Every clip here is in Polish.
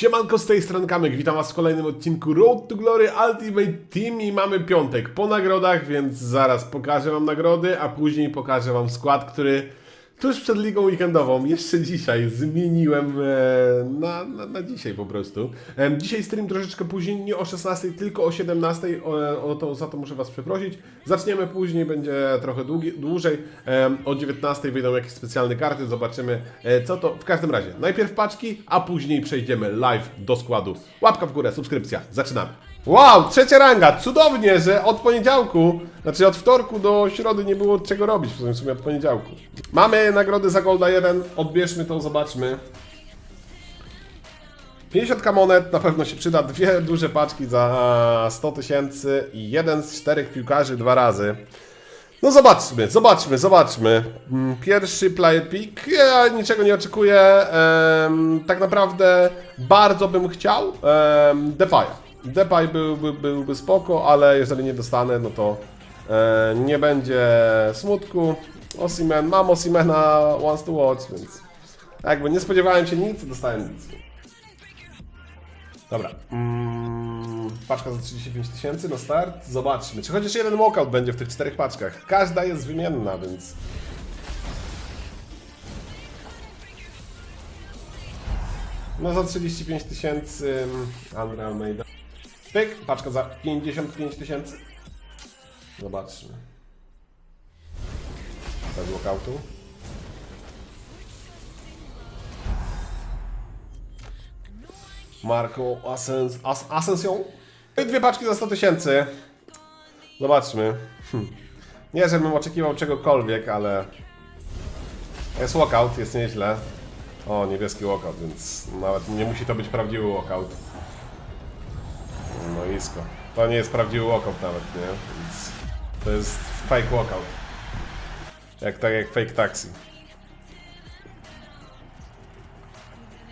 Siemanko z tej strony Kamek, witam was w kolejnym odcinku Road to Glory Ultimate Team i mamy piątek po nagrodach, więc zaraz pokażę wam nagrody, a później pokażę wam skład, który tuż przed ligą weekendową, jeszcze dzisiaj zmieniłem e, na, na, na dzisiaj po prostu. E, dzisiaj stream troszeczkę później, nie o 16, tylko o 17, o, o to, za to muszę was przeprosić. Zaczniemy później, będzie trochę długi, dłużej, e, o 19 wyjdą jakieś specjalne karty, zobaczymy co to. W każdym razie, najpierw paczki, a później przejdziemy live do składu. Łapka w górę, subskrypcja, zaczynamy. Wow, trzecia ranga, cudownie, że od poniedziałku, znaczy od wtorku do środy nie było czego robić, w sumie od poniedziałku. Mamy nagrody za Golda 1, odbierzmy to, zobaczmy. 50 monet na pewno się przyda, dwie duże paczki za 100 tysięcy i jeden z czterech piłkarzy dwa razy. No zobaczmy, zobaczmy, zobaczmy. Mm, Pierwszy player pick, ja niczego nie oczekuję. em, tak naprawdę bardzo bym chciał Depaya. Depay byłby, byłby spoko, ale jeżeli nie dostanę, no to e, nie będzie smutku. Osimen, mam Osimena wants to watch, więc jakby nie spodziewałem się nic, dostałem nic. Dobra. Mm, paczka za 35 tysięcy na start. Zobaczmy, czy chociaż jeden walkout będzie w tych czterech paczkach. Każda jest wymienna, więc... No za 35 tysięcy mm, Unreal Maiden. Pyk, paczka za 55 tysięcy. Zobaczmy. Bez walkoutu. Marco Asens As Ascension. I dwie paczki za 100 tysięcy. Zobaczmy. Hm. Nie, żebym oczekiwał czegokolwiek, ale... Jest walkout, jest nieźle. O, niebieski walkout, więc nawet nie musi to być prawdziwy walkout. To nie jest prawdziwy walkout nawet, nie? Więc to jest fake walkout. Jak tak jak fake taxi.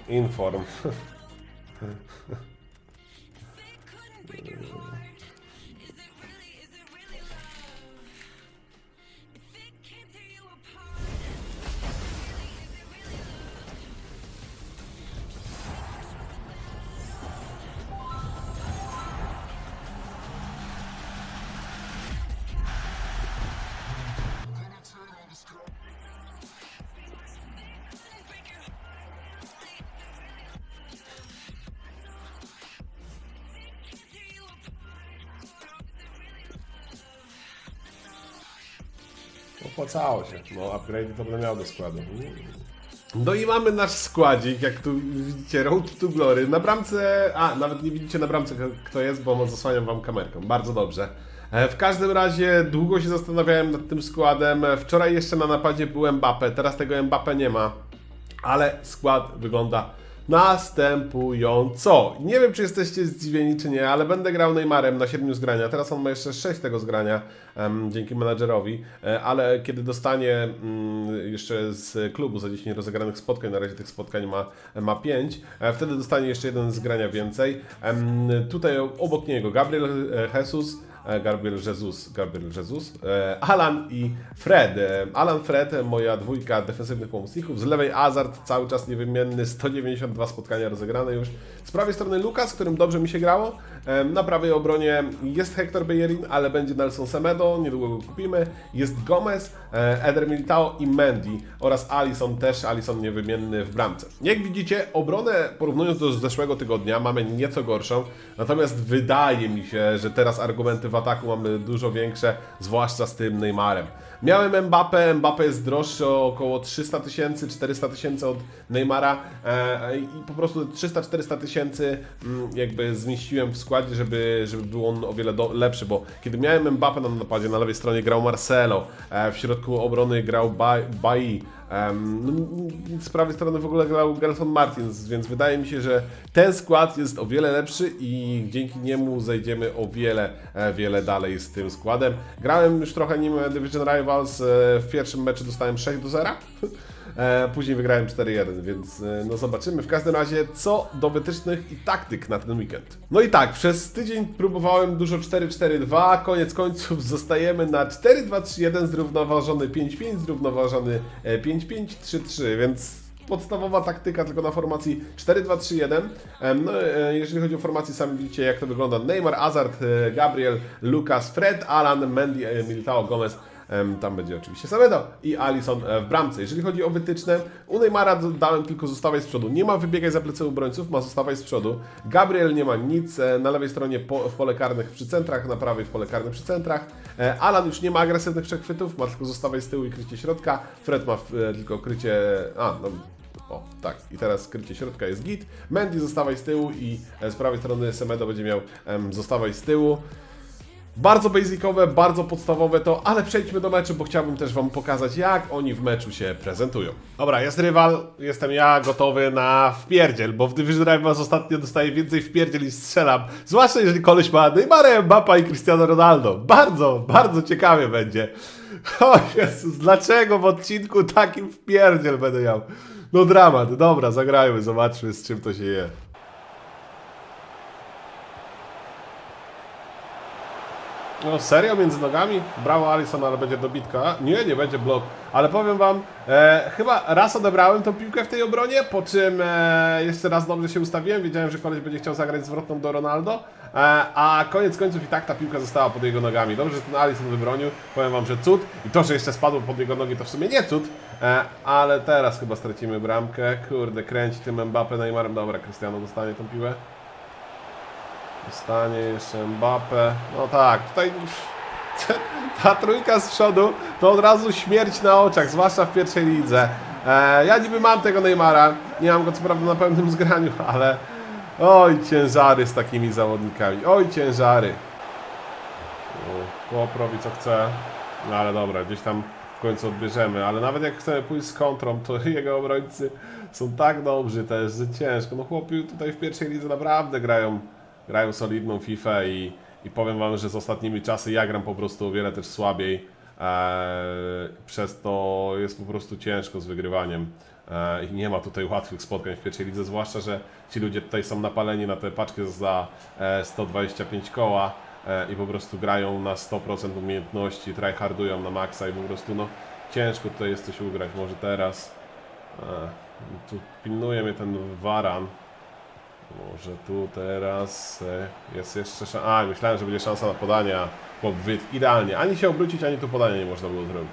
Inform. Opłacało się. No, upgrade będę miał do składu. No i mamy nasz składzik, jak tu widzicie, Road to Glory. Na bramce, a nawet nie widzicie na bramce kto jest, bo zasłaniam wam kamerką. Bardzo dobrze. E, W każdym razie długo się zastanawiałem nad tym składem. E, Wczoraj jeszcze na napadzie był Mbappe, teraz tego Mbappe nie ma. Ale skład wygląda następująco. Nie wiem, czy jesteście zdziwieni, czy nie, ale będę grał Neymarem na 7 zgrania. Teraz on ma jeszcze 6 tego zgrania em, dzięki menadżerowi, e, ale kiedy dostanie mm, jeszcze z klubu za 10 rozegranych spotkań, na razie tych spotkań ma, ma 5, e, wtedy dostanie jeszcze jeden zgrania więcej. Em, tutaj obok niego Gabriel e, Jesus, Gabriel Jesus, Gabriel Jesus, e, Alan i Fred. E, Alan, Fred, e, moja dwójka defensywnych pomocników. Z lewej Azard, cały czas niewymienny, 192 spotkania rozegrane już. Z prawej strony Lukas, którym dobrze mi się grało. E, Na prawej obronie jest Hector Bellerin, ale będzie Nelson Semedo, niedługo go kupimy. Jest Gomez, e, Eder Militao i Mendy oraz Alisson też, Alisson niewymienny w bramce. Jak widzicie, obronę porównując do zeszłego tygodnia mamy nieco gorszą, natomiast wydaje mi się, że teraz argumenty ataku mamy dużo większe, zwłaszcza z tym Neymarem. Miałem Mbappé, Mbappé jest droższy o około 300 tysięcy, 400 tysięcy od Neymara e, i po prostu 300-400 tysięcy mm, jakby zmieściłem w składzie, żeby, żeby był on o wiele do, lepszy, bo kiedy miałem Mbappé na napadzie, na lewej stronie grał Marcelo, e, w środku obrony grał Ba- Bailly, Em, no, z prawej strony w ogóle grał Gelson Martins, więc wydaje mi się, że ten skład jest o wiele lepszy i dzięki niemu zejdziemy o wiele, e, wiele dalej z tym składem. Grałem już trochę nim Division Rivals, e, w pierwszym meczu dostałem 6 do 0. E, Później wygrałem 4-1, więc e, no zobaczymy. W każdym razie, co do wytycznych i taktyk na ten weekend. No i tak, przez tydzień próbowałem dużo 4-4-2, koniec końców zostajemy na 4-2-3-1 zrównoważony 5-5, zrównoważony e, 5-5-3-3, więc podstawowa taktyka, tylko na formacji 4-2-3-1. Em, No, e, jeżeli chodzi o formację, sami widzicie jak to wygląda. Neymar, Hazard, e, Gabriel, Lucas, Fred, Alan, Mendy, e, Militao, Gomez. Tam będzie oczywiście Samedo i Alisson e, w bramce. Jeżeli chodzi o wytyczne, u Neymara dałem tylko zostawać z przodu. Nie ma wybiegać za plecy obrońców, ma zostawać z przodu. Gabriel nie ma nic, e, na lewej stronie po, w pole karnych przy centrach, na prawej w pole karnych przy centrach. E, Alan już nie ma agresywnych przechwytów, ma tylko zostawać z tyłu i krycie środka. Fred ma tylko krycie... A, no o, tak. I teraz krycie środka jest git. Mendy zostawaj z tyłu i z prawej strony Semedo będzie miał em, zostawaj z tyłu. Bardzo basicowe, bardzo podstawowe to, ale przejdźmy do meczu, bo chciałbym też Wam pokazać, jak oni w meczu się prezentują. Dobra, jest rywal, jestem ja gotowy na wpierdziel, bo w Division Rivals ostatnio dostaję więcej wpierdziel niż strzelam. Zwłaszcza jeżeli koleś ma Neymara, Mbappa i Cristiano Ronaldo. Bardzo, bardzo ciekawie będzie. O Jezus, dlaczego w odcinku takim wpierdziel będę miał? No dramat, dobra, zagrajmy, zobaczmy z czym to się je. No serio między nogami? Brawo Alisson, ale będzie dobitka. Nie, nie będzie blok. Ale powiem wam, e, chyba raz odebrałem tą piłkę w tej obronie, po czym e, jeszcze raz dobrze się ustawiłem. Wiedziałem, że koleś będzie chciał zagrać zwrotną do Ronaldo. E, a koniec końców i tak ta piłka została pod jego nogami. Dobrze, że ten Alisson wybronił. Powiem wam, że cud. I to, że jeszcze spadło pod jego nogi, to w sumie nie cud. E, ale teraz chyba stracimy bramkę. Kurde, kręci tym Mbappé Neymarem. Dobra, Cristiano dostanie tą piłę. Dostanie jeszcze Mbappé. No tak, tutaj ta trójka z przodu to od razu śmierć na oczach, zwłaszcza w pierwszej lidze. E, ja niby mam tego Neymara, nie mam go co prawda na pełnym zgraniu, ale oj ciężary z takimi zawodnikami, oj ciężary. Chłop robi co chce, no ale dobra, gdzieś tam w końcu odbierzemy, ale nawet jak chcemy pójść z kontrą, to jego obrońcy są tak dobrzy też, że ciężko. No chłopi tutaj w pierwszej lidze naprawdę grają, grają solidną FIFA i, i powiem wam, że z ostatnimi czasy ja gram po prostu o wiele też słabiej. Eee, przez to jest po prostu ciężko z wygrywaniem. Eee, I nie ma tutaj łatwych spotkań w pierwszej lidze, zwłaszcza, że ci ludzie tutaj są napaleni na tę paczkę za e, 125 koła e, i po prostu grają na 100% umiejętności, tryhardują na maksa i po prostu no ciężko tutaj jest coś ugrać. Może teraz e, tu pilnuje mnie ten waran. Może tu teraz e, jest jeszcze szansa. A, myślałem, że będzie szansa na podanie, a chłop idealnie. Ani się obrócić, ani tu podania nie można było zrobić.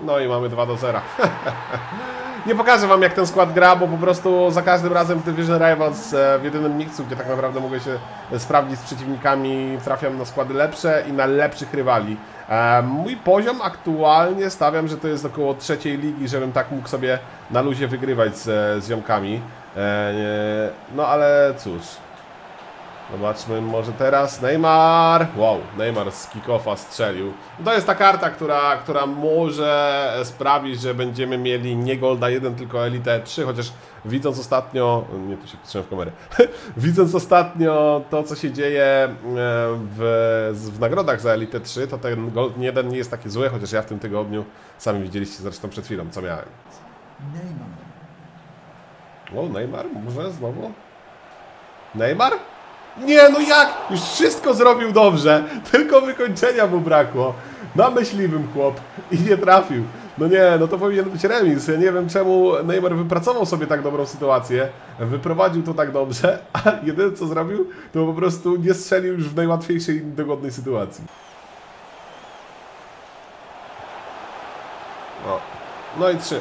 No i mamy 2 do 0. Nie pokażę wam jak ten skład gra, bo po prostu za każdym razem w Division Rivals e, w jedynym miksu, gdzie tak naprawdę mogę się sprawdzić z przeciwnikami, trafiam na składy lepsze i na lepszych rywali. E, Mój poziom aktualnie stawiam, że to jest około trzeciej ligi, żebym tak mógł sobie na luzie wygrywać z, z ziomkami. E, No ale cóż, Zobaczmy, może teraz Neymar. Wow, Neymar z kick-offa strzelił. To jest ta karta, która, która może sprawić, że będziemy mieli nie Golda 1, tylko Elite 3, chociaż widząc ostatnio, nie tu się patrzyłem w kamerę, widząc ostatnio to, co się dzieje e, w, w nagrodach za Elite 3, to ten Gold 1 nie jest taki zły, chociaż ja w tym tygodniu, sami widzieliście zresztą przed chwilą, co miałem. Neymar. O, Neymar? Może znowu? Neymar? Nie, no jak? Już wszystko zrobił dobrze. Tylko wykończenia mu brakło. Na myśliwym chłop. I nie trafił. No nie, no to powinien być remis. Ja nie wiem czemu Neymar wypracował sobie tak dobrą sytuację. Wyprowadził to tak dobrze, a jedyne co zrobił, to po prostu nie strzelił już w najłatwiejszej dogodnej sytuacji. O. No i trzy.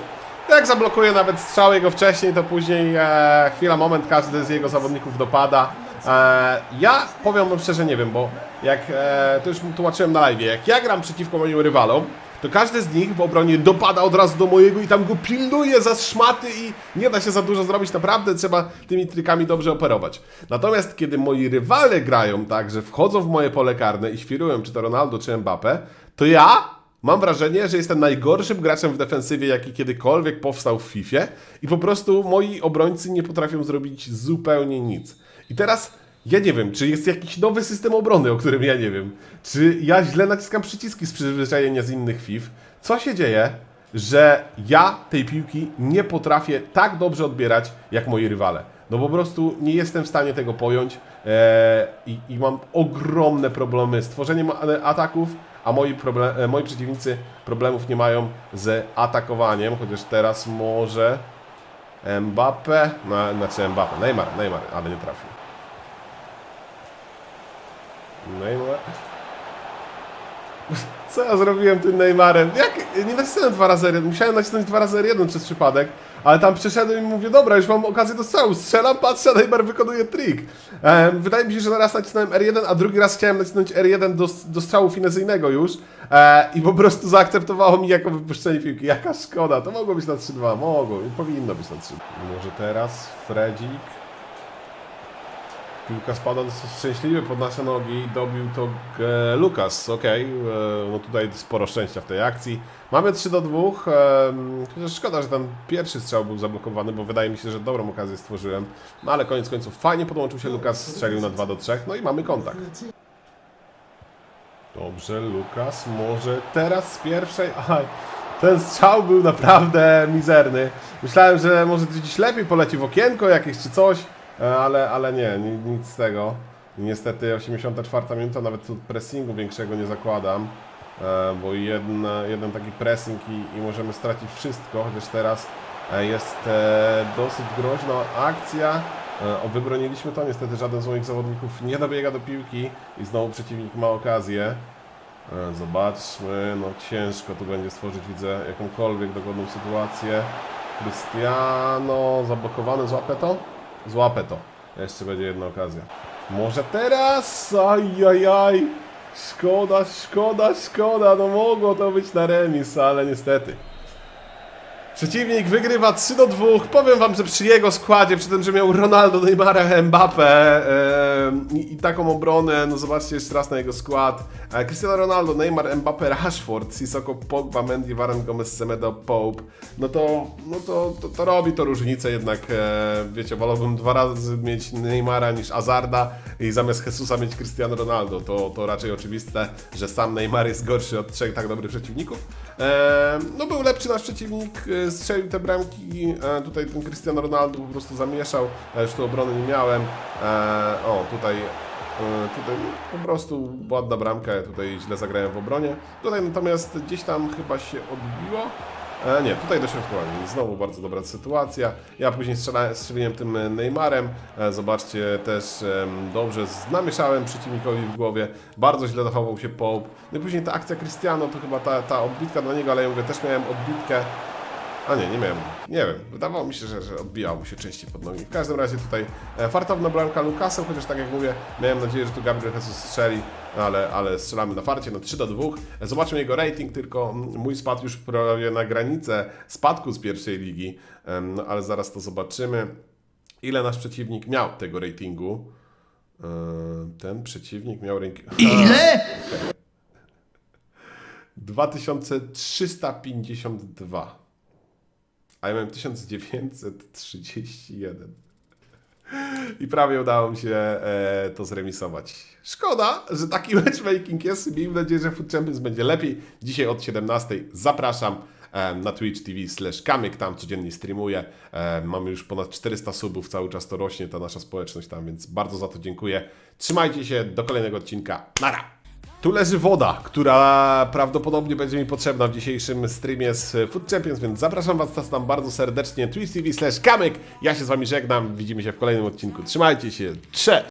Jak zablokuje nawet strzał jego wcześniej, to później e, chwila, moment, każdy z jego zawodników dopada. E, ja powiem wam szczerze, nie wiem, bo jak e, to już tłumaczyłem na live, jak ja gram przeciwko moim rywalom, to każdy z nich w obronie dopada od razu do mojego i tam go pilnuje za szmaty i nie da się za dużo zrobić, naprawdę trzeba tymi trykami dobrze operować. Natomiast kiedy moi rywale grają tak, że wchodzą w moje pole karne i świrują czy to Ronaldo czy Mbappe, to ja Mam wrażenie, że jestem najgorszym graczem w defensywie, jaki kiedykolwiek powstał w FIFA i po prostu moi obrońcy nie potrafią zrobić zupełnie nic. I teraz ja nie wiem, czy jest jakiś nowy system obrony, o którym ja nie wiem. Czy ja źle naciskam przyciski z przyzwyczajenia z innych FIFA. Co się dzieje, że ja tej piłki nie potrafię tak dobrze odbierać, jak moi rywale. No po prostu nie jestem w stanie tego pojąć e, i, i mam ogromne problemy z tworzeniem ataków, a moi, proble- e, moi przeciwnicy problemów nie mają z atakowaniem, chociaż teraz może Mbappe, no, znaczy Mbappe, Neymar, Neymar, ale nie trafił. Neymar. Co ja zrobiłem tym Neymarem? Jak? Nie nacisnąłem dwa razy jeden. Musiałem nacisnąć dwa razy jeden przez przypadek. Ale tam przeszedłem i mówię, dobra, już mam okazję do strzału. Strzelam, patrzę, Neymar wykonuje trik. E, wydaje mi się, że raz nacisnąłem R1, a drugi raz chciałem nacisnąć R1 do, do strzału finezyjnego już. E, I po prostu zaakceptowało mi jako wypuszczenie piłki. Jaka szkoda. To mogło być na 3-2. Mogło. Powinno być na 3 Może teraz Fredzik. Piłka spada dosyć szczęśliwie pod nasze nogi, dobił to e, Lukas, okej, e, no tutaj sporo szczęścia w tej akcji. Mamy 3 do 2, e, szkoda, że ten pierwszy strzał był zablokowany, bo wydaje mi się, że dobrą okazję stworzyłem. No ale koniec końców fajnie podłączył się Lukas, strzelił na 2 do 3, no i mamy kontakt. Dobrze, Lukas, może teraz z pierwszej... Aj, ten strzał był naprawdę mizerny. Myślałem, że może gdzieś lepiej poleci w okienko jakieś czy coś, ale, ale nie, ni- nic z tego. Niestety 84 minuta, nawet tu pressingu większego nie zakładam, e, bo jeden, jeden taki pressing i, i możemy stracić wszystko, chociaż teraz e, jest e, dosyć groźna akcja. E, wybroniliśmy to, niestety żaden z moich zawodników nie dobiega do piłki i znowu przeciwnik ma okazję. E, Zobaczmy, no ciężko tu będzie stworzyć, widzę, jakąkolwiek dogodną sytuację. Cristiano, zablokowany, złapę to? Złapę to. Jeszcze będzie jedna okazja. Może teraz? Ajajaj. Szkoda, szkoda, szkoda. No mogło to być na remis, ale niestety. Przeciwnik wygrywa 3 do 2. Powiem wam, że przy jego składzie, przy tym, że miał Ronaldo, Neymara, Mbappe i taką obronę, no zobaczcie jeszcze raz na jego skład. E, Cristiano Ronaldo, Neymar, Mbappe, Rashford, Sissoko, Pogba, Mendy, Varane, Gomez, Semedo, Pope. No to, no to, to, to robi to różnicę jednak, e, wiecie, wolałbym dwa razy mieć Neymara niż Azarda i zamiast Jesusa mieć Cristiano Ronaldo. To, to raczej oczywiste, że sam Neymar jest gorszy od trzech tak dobrych przeciwników. E, no był lepszy nasz przeciwnik, e, strzelił te bramki, e, tutaj ten Cristiano Ronaldo po prostu zamieszał, ja już tu obrony nie miałem. E, o, tutaj, e, tutaj po prostu ładna bramka, tutaj źle zagrałem w obronie. Tutaj natomiast gdzieś tam chyba się odbiło. E, nie, tutaj dośrodkowanie. Znowu bardzo dobra sytuacja. Ja później strzeliłem tym e, Neymarem. E, zobaczcie, też dobrze namieszałem przeciwnikowi w głowie. Bardzo źle zachował się Pope. No i później ta akcja Cristiano, to chyba ta, ta odbitka dla niego, ale ja mówię, też miałem odbitkę. A nie, nie miałem. Nie wiem. Wydawało mi się, że, że odbijało mu się częściej pod nogi. W każdym razie tutaj e, fartowna bramka Lukasem, chociaż tak jak mówię, miałem nadzieję, że tu Gabriel Jesus strzeli, ale, ale strzelamy na farcie, no 3 do 2. E, Zobaczmy jego rating, tylko mój spadł już prawie na granicę spadku z pierwszej ligi, no, ale zaraz to zobaczymy. Ile nasz przeciwnik miał tego ratingu? E, Ten przeciwnik miał ranking... Ile? 2352. A ja miałem 1931. I prawie udało mi się e, to zremisować. Szkoda, że taki matchmaking jest. Miejmy nadzieję, że Food Champions będzie lepiej. Dzisiaj od 17 zapraszam e, na Twitch TV slash kamyk, tam codziennie streamuję. E, mamy już ponad 400 subów, cały czas to rośnie ta nasza społeczność tam, więc bardzo za to dziękuję. Trzymajcie się, do kolejnego odcinka. Nara! Tu leży woda, która prawdopodobnie będzie mi potrzebna w dzisiejszym streamie z Food Champions, więc zapraszam Was tam bardzo serdecznie. Twitch TV slash kamyk. Ja się z Wami żegnam. Widzimy się w kolejnym odcinku. Trzymajcie się. Cześć!